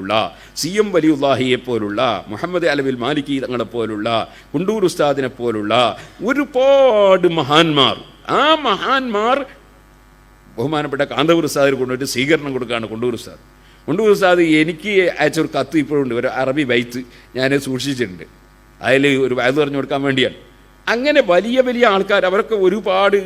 ഉള്ള C M വലിയുല്ലാഹിയെ പോലുള്ള മുഹമ്മദ് അലവിൽ മാലിക്കി തങ്ങളെ പോലുള്ള കുണ്ടൂർ ഉസ്താദിനെ പോലുള്ള ഒരുപാട് മഹാന്മാർ. ആ മഹാന്മാർ ബഹുമാനപ്പെട്ട കാന്തപുർ ഉസ്താദിന് കൊണ്ടുപോയിട്ട് സ്വീകരണം കൊടുക്കുകയാണ് കൊണ്ടൂർ ഉസ്താദ്. കൊണ്ടൂർ ഉസ്താദ് എനിക്ക് അയച്ച ഒരു കത്ത് ഇപ്പോഴുണ്ട് ഒരു അറബി ബൈത്ത് ഞാൻ സൂക്ഷിച്ചിട്ടുണ്ട്. അതിൽ ഒരു വയത് പറഞ്ഞു കൊടുക്കാൻ വേണ്ടിയാണ്. അങ്ങനെ വലിയ വലിയ ആൾക്കാർ അവരൊക്കെ ഒരുപാട്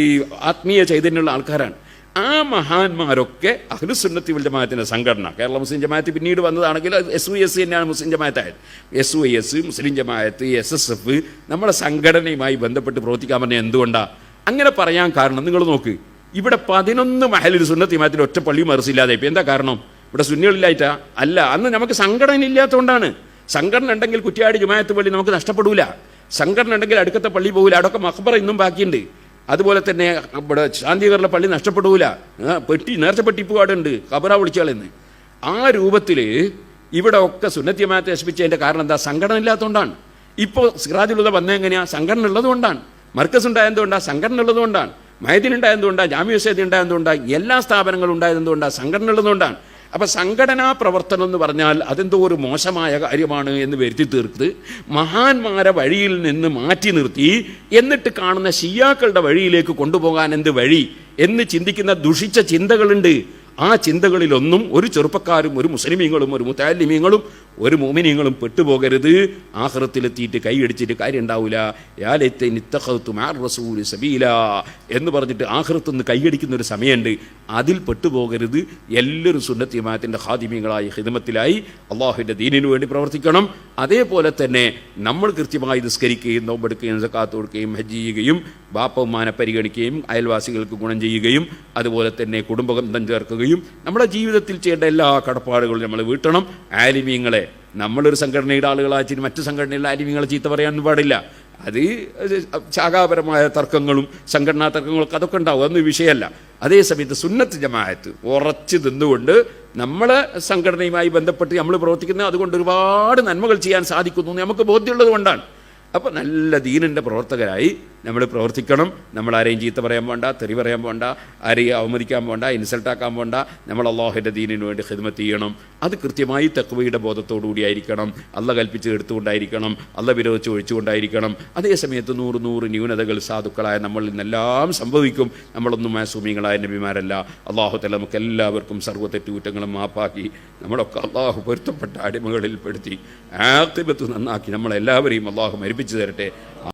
ഈ ആത്മീയ ചൈതന്യമുള്ള ആൾക്കാരാണ്. ആ മഹാന്മാരൊക്കെ അഹ്ലുസുന്നത്തി വൽ ജമാഅത്തിന്റെ സംഘടന. കേരള മുസ്ലിം ജമാഅത്ത് പിന്നീട് വന്നതാണെങ്കിൽ എസ് യു എസ് തന്നെയാണ് Muslim ജമാഅത്തായത്. S U S Muslim Jamaat S S F നമ്മുടെ സംഘടനയുമായി ബന്ധപ്പെട്ട് പ്രവർത്തിക്കാൻ പറഞ്ഞ എന്തുകൊണ്ടാണ് അങ്ങനെ പറയാൻ കാരണം നിങ്ങൾ നോക്ക്. ഇവിടെ പതിനൊന്ന് മഹലിൽ സുന്നത്തി ജമാഅത്തിൽ ഒറ്റ പള്ളിയും മറിച്ചില്ലാതെ ഇപ്പം എന്താ കാരണം? ഇവിടെ സുന്നികളില്ലായിട്ടാ? അല്ല അന്ന് നമുക്ക് സംഘടന ഇല്ലാത്തതുകൊണ്ടാണ്. സംഘടന ഉണ്ടെങ്കിൽ കുറ്റിയാടി ജുമായത്ത് പള്ളി നമുക്ക് നഷ്ടപ്പെടൂല. സംഘടന ഉണ്ടെങ്കിൽ അടുക്കത്തെ പള്ളി പോകില്ല അടക്കം അക്ബർ ഇന്നും ബാക്കിയുണ്ട്. അതുപോലെ തന്നെ ഇവിടെ ശാന്തികരുടെ പള്ളി നഷ്ടപ്പെടൂല. പെട്ടി നേർച്ച പെട്ടിപ്പുകാടുണ്ട്. ഖബറ വിളിച്ചാളെന്ന്. ആ രൂപത്തിൽ ഇവിടെ ഒക്കെ സുന്നത്യമായത്തെ നശിപ്പിച്ചതിന്റെ കാരണം എന്താ? സംഘടന ഇല്ലാത്തതുകൊണ്ടാണ്. ഇപ്പോൾ സിറാജുലുള്ള വന്ന എങ്ങനെയാ? സംഘടന ഉള്ളതുകൊണ്ടാണ്. മർക്കസ് ഉണ്ടായതുകൊണ്ടാണ് സംഘടന ഉള്ളതുകൊണ്ടാണ്. മയദിൻ ഉണ്ടായതുകൊണ്ടാണ് ജാമ്യ വസതി ഉണ്ടായതുകൊണ്ടാണ് എല്ലാ സ്ഥാപനങ്ങളും ഉണ്ടായതുകൊണ്ടാണ് സംഘടന ഉള്ളതുകൊണ്ടാണ്. അപ്പം സംഘടനാ പ്രവർത്തനം എന്ന് പറഞ്ഞാൽ അതെന്തോ ഒരു മോശമായ കാര്യമാണ് എന്ന് വരുത്തി തീർത്ത് മഹാന്മാരെ വഴിയിൽ നിന്ന് മാറ്റി നിർത്തി എന്നിട്ട് കാണുന്ന ഷിയാക്കളുടെ വഴിയിലേക്ക് കൊണ്ടുപോകാൻ എന്ത് വഴി എന്ന് ചിന്തിക്കുന്ന ദുഷിച്ച ചിന്തകളുണ്ട്. ആ ചിന്തകളിലൊന്നും ഒരു ചെറുപ്പക്കാരും ഒരു മുസ്ലിമീങ്ങളും ഒരു മുത്താലിമീങ്ങളും ഒരു മോമിനിയങ്ങളും പെട്ടുപോകരുത്. ആഹ്റത്തിലെത്തിയിട്ട് കൈയടിച്ചിട്ട് കാര്യം ഉണ്ടാവില്ല സബീല എന്ന് പറഞ്ഞിട്ട് ആഹ്റത്തുനിന്ന് കൈയടിക്കുന്ന ഒരു സമയമുണ്ട്. അതിൽ പെട്ടുപോകരുത്. എല്ലാവരും സുന്നത്തിമാത്തിന്റെ ഹാദിമ്യങ്ങളായി ഹിദമത്തിലായി അള്ളാഹുവിന്റെ ദീനിനു വേണ്ടി പ്രവർത്തിക്കണം. അതേപോലെ തന്നെ നമ്മൾ കൃത്യമായി നിസ്കരിക്കുകയും നോമ്പെടുക്കുകയും സക്കാത്ത് കൊടുക്കുകയും ഹജ്ജ് ചെയ്യുകയും ബാപ്പമാനെ പരിഗണിക്കുകയും അയൽവാസികൾക്ക് ഗുണം ചെയ്യുകയും അതുപോലെ തന്നെ കുടുംബബന്ധം ചേർക്കുകയും നമ്മുടെ ജീവിതത്തിൽ ചെയ്യേണ്ട എല്ലാ കടപ്പാടുകളും നമ്മൾ വീട്ടണം. ആലിമീങ്ങളെ നമ്മളൊരു സംഘടനയുടെ ആളുകളാച്ചിട്ട് മറ്റു സംഘടനയിലെ ആലിമീങ്ങളെ ചീത്ത പറയാനൊന്നും പാടില്ല. അത് ശാഖാപരമായ തർക്കങ്ങളും സംഘടനാ തർക്കങ്ങളൊക്കെ അതൊക്കെ ഉണ്ടാവും. അതൊന്നും വിഷയമല്ല. അതേസമയത്ത് സുന്നത്ത് ജമാഅത്ത് ഉറച്ചു നിന്നുകൊണ്ട് നമ്മളെ സംഘടനയുമായി ബന്ധപ്പെട്ട് നമ്മൾ പ്രവർത്തിക്കുന്നത് അതുകൊണ്ട് ഒരുപാട് നന്മകൾ ചെയ്യാൻ സാധിക്കുന്നു നമുക്ക് ബോധ്യമുള്ളത് കൊണ്ടാണ്. അപ്പോൾ നല്ല ദീനിന്റെ പ്രവർത്തകരായി നമ്മൾ പ്രവർത്തിക്കണം. നമ്മൾ ആരെയും ചീത്ത പറയാൻ പോണ്ട തെറി പറയാൻ പോണ്ട ആരെയും അവമതിക്കാൻ പോണ്ട ഇൻസൾട്ടാക്കാൻ പോണ്ട. നമ്മൾ അള്ളാഹുന്റെ ദീനിന് വേണ്ടി ഹിദ്മത്ത് ചെയ്യണം. അത് കൃത്യമായി തക്വയുടെ ബോധത്തോടു കൂടിയായിരിക്കണം അല്ല കൽപ്പിച്ച് എടുത്തുകൊണ്ടായിരിക്കണം. അല്ല വിരോധിച്ച് ഒഴിച്ചുകൊണ്ടായിരിക്കണം. അതേ സമയത്ത് നൂറ് നൂറ് ന്യൂനതകൾ സാധുക്കളായ നമ്മളിൽ നിന്നെല്ലാം സംഭവിക്കും. നമ്മളൊന്നും മാസൂമികളായ നബിമാരല്ല. അള്ളാഹു തല നമുക്ക് എല്ലാവർക്കും സർവത്തെറ്റുകുറ്റങ്ങളും മാപ്പാക്കി. നമ്മളൊക്കെ അള്ളാഹു പൊരുത്തപ്പെട്ട അടിമകളിൽപ്പെടുത്തി. ആക്തിപത്ത് നന്നാക്കി നമ്മളെല്ലാവരെയും അള്ളാഹു മരിപ്പിച്ചു തരട്ടെ.